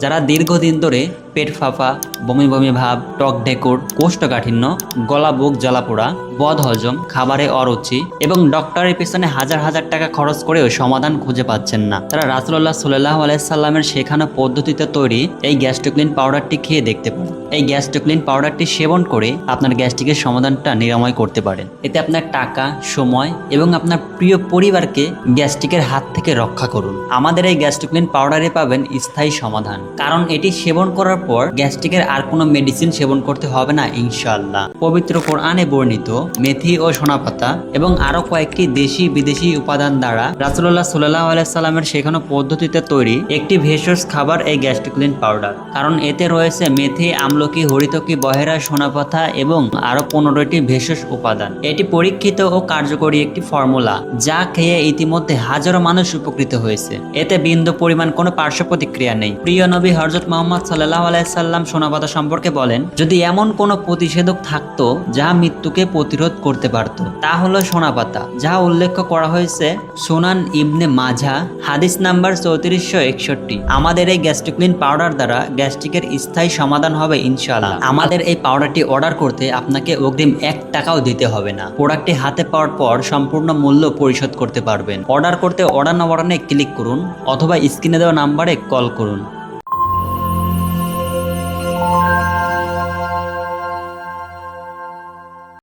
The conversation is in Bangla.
যারা দীর্ঘদিন ধরে পেট ফাঁপা বমি বমি ভাব, টক ঢেকুর, কোষ্ঠকাঠিন্য, গলা বুক জ্বালাপোড়া বদ হজম, খাবারে অরুচি এবং ডক্টরের পিছনে হাজার হাজার টাকা খরচ করেও সমাধান খুঁজে পাচ্ছেন না। তারা রাসুল্লাহ সাল্লাহ আলাইসাল্লামের শেখানো পদ্ধতিতে তৈরি এই গ্যাস্ট্রোক্লিন পাউডারটি খেয়ে দেখতে পারেন। এই গ্যাস্ট্রোক্লিন পাউডারটি সেবন করে আপনার গ্যাস্ট্রিকের সমাধানটা নিরাময় করতে পারেন। এতে আপনার টাকা, সময় এবং আপনার প্রিয় পরিবারকে গ্যাস্ট্রিকের হাত থেকে রক্ষা করুন। আমাদের এই গ্যাস্ট্রোক্লিন পাউডারে পাবেন স্থায়ী সমাধান। কারণ এটি সেবন করার পর গ্যাস্ট্রিকের আর কোনো মেডিসিন সেবন করতে হবে না, ইনশাআল্লাহ। পবিত্র কোরআনে বর্ণিত মেথি ও সোনাপাতা এবং আরও কয়েকটি দেশি বিদেশি উপাদান দ্বারা রাসুল্লাহ সাল্লাহ আলাইসাল্লামের শেখানো পদ্ধতিতে তৈরি একটি ভেষজ খাবার এই গ্যাস্ট্রিক্লিন পাউডার। কারণ এতে রয়েছে মেথি, আমলকি, হরিতকি, বহেরা, সোনাপাতা এবং আরও পনেরোটি ভেষজ উপাদান। এটি পরীক্ষিত ও কার্যকরী একটি ফর্মুলা যা খেয়ে ইতিমধ্যে হাজারো মানুষ উপকৃত হয়েছে। এতে বিন্দু পরিমাণ কোনো পার্শ্ব প্রতিক্রিয়া নেই। প্রিয় নবী হরজত মোহাম্মদ সাল্লাহ আলাইসাল্লাম সোনাপাতা সম্পর্কে বলেন, যদি এমন কোনো প্রতিষেধক থাকতো যা মৃত্যুকে প্রতিরোধ করতে পারত, তা হলো সোনাপাতা যা উল্লেখ করা হয়েছে সোনান ইবনে মাঝা হাদিস নাম্বার চৌত্রিশশো একষট্টি। আমাদের এই গ্যাস্ট্রিক্লিন পাউডার দ্বারা গ্যাস্ট্রিকের স্থায়ী সমাধান হবে, ইনশাআল্লাহ। আমাদের এই পাউডারটি অর্ডার করতে আপনাকে অগ্রিম এক টাকাও দিতে হবে না। প্রোডাক্টটি হাতে পাওয়ার পর সম্পূর্ণ মূল্য পরিশোধ করতে পারবেন। অর্ডার করতে অর্ডার নাম্বারে ক্লিক করুন, অথবা স্ক্রিনে দেওয়া নাম্বারে কল করুন।